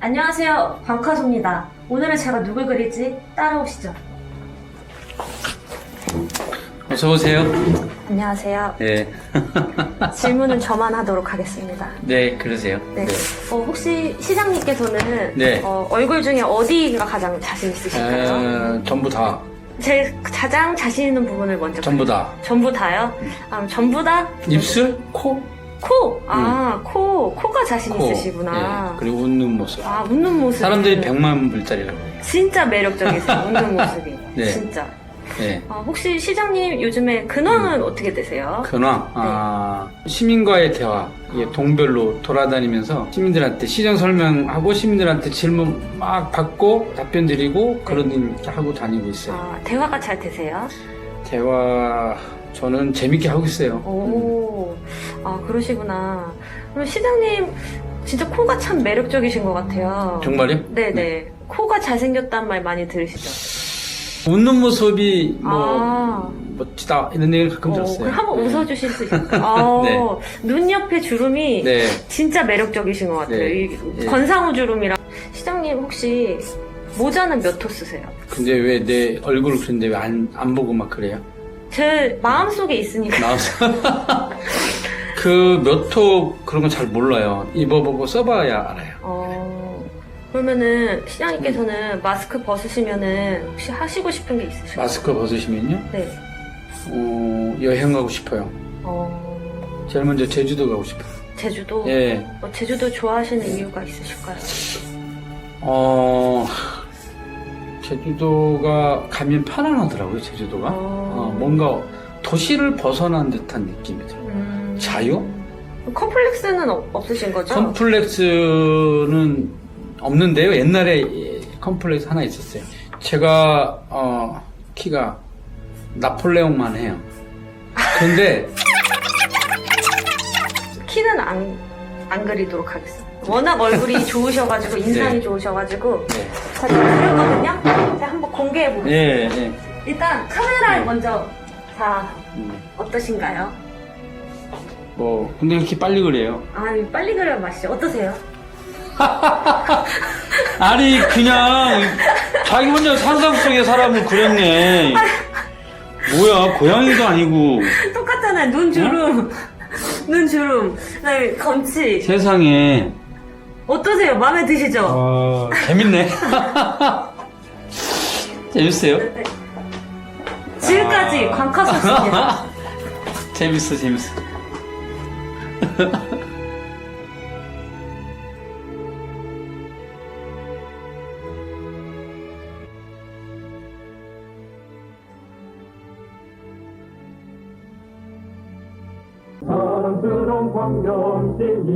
안녕하세요. 광카소입니다. 오늘은 제가 누굴 그릴지 따라오시죠. 어서 오세요. 안녕하세요. 네. 질문은 저만 하도록 하겠습니다. 네, 그러세요. 네. 어, 혹시 시장님께서는 네. 어, 얼굴 중에 어디가 가장 자신 있으실까요? 어, 전부 다. 제 가장 자신 있는 부분을 먼저 전부 다. 전부 다요? 아, 그럼 전부 다? 입술, 코, 코! 아, 코. 코가 자신 코. 있으시구나. 예, 그리고 웃는 모습. 아, 웃는 모습. 사람들이 백만 불짜리라고. 해요. 진짜 매력적이세요. 웃는 모습이. 네. 진짜. 네. 아, 혹시 시장님 요즘에 근황은 어떻게 되세요? 근황, 아, 시민과의 대화, 이게 동별로 돌아다니면서 시민들한테 시정 설명하고 시민들한테 질문 막 받고 답변 드리고 그런 일 하고 다니고 있어요. 아, 대화가 잘 되세요? 대화, 저는 재밌게 하고 있어요. 오, 아, 그러시구나. 그럼 시장님, 진짜 코가 참 매력적이신 것 같아요. 정말요? 네네. 코가 잘생겼단 말 많이 들으시죠? 웃는 모습이 뭐 아. 멋지다 이런 얘기를 가끔 어, 들었어요. 그럼 한번 웃어주실 수 있을까요? 아, 네. 눈 옆에 주름이 네. 진짜 매력적이신 것 같아요. 네. 이 네. 건상우 주름이랑. 시장님 혹시 모자는 몇 호 쓰세요? 근데 왜 내 얼굴을 그런데 왜 안 안 보고 막 그래요? 제 마음속에 있으니까. 나와서 그몇호 그런 건 잘 몰라요. 입어보고 써봐야 알아요. 어, 그러면은 시장님께서는 마스크 벗으시면은 혹시 하시고 싶은 게 있으실까요? 마스크 벗으시면요. 네. 어, 여행 가고 싶어요. 어, 제일 먼저 제주도 가고 싶어요. 제주도. 예. 어, 제주도 좋아하시는 이유가 있으실까요? 어 제주도가 가면 편안하더라고요. 제주도가 어. 어, 뭔가 도시를 벗어난 듯한 느낌이 들어요. 음, 자유? 컴플렉스는 없- 없으신 거죠? 컴플렉스는 없는데요. 옛날에 예, 컴플렉스 하나 있었어요. 제가 어, 키가 나폴레옹만 해요. 근데 키는 안, 안 그리도록 하겠습니다. 워낙 얼굴이 좋으셔가지고, 인상이 네. 좋으셔가지고, 네. 제가 그렸거든요? 제가 한번 공개해보겠습니다. 예, 예. 일단 카메라를 네. 먼저, 자, 음, 어떠신가요? 뭐 근데 이렇게 빨리 그래요. 아, 빨리 그려야 맛이죠. 어떠세요? 아니 그냥 자기 혼자 상상 속의 사람을 그렸네. 뭐야 고양이도 아니고 똑같잖아요. 눈 주름. 눈 주름. 그다음에 검치. 세상에 어떠세요? 마음에 드시죠? 와 재밌네. 재밌어요? 네. 지금까지 아. 광카소스입니다. 재밌어 재밌어. 사랑스러운 광명시인